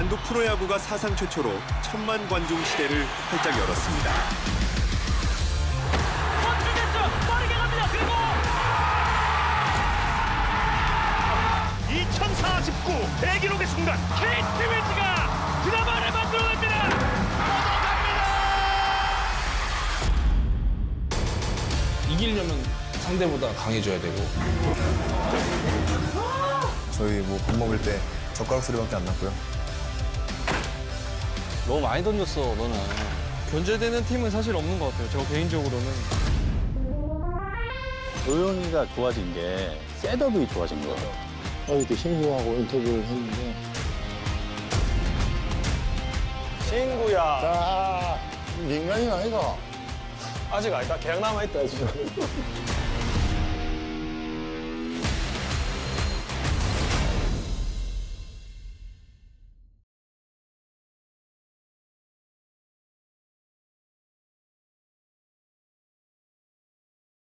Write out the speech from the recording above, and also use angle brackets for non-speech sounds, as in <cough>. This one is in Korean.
단독 프로야구가 사상 최초로 천만 관중 시대를 활짝 열었습니다. 빠르게 갑니다. 그리고 2049 대기록의 순간 케이트 윈즈가 드라마를 만들어냅니다. 이기려면 상대보다 강해져야 되고 저희 뭐 밥 먹을 때 젓가락 소리밖에 안 났고요. 너무 많이 던졌어, 너는. 견제되는 팀은 사실 없는 것 같아요. 저 개인적으로는. 조용히가 좋아진 게 셋업이 좋아진 거예요. 어저께 신구하고 인터뷰를 했는데 친구야 아 민간인 아이가 아직 아니다 계약 남아있다 지금 <laughs>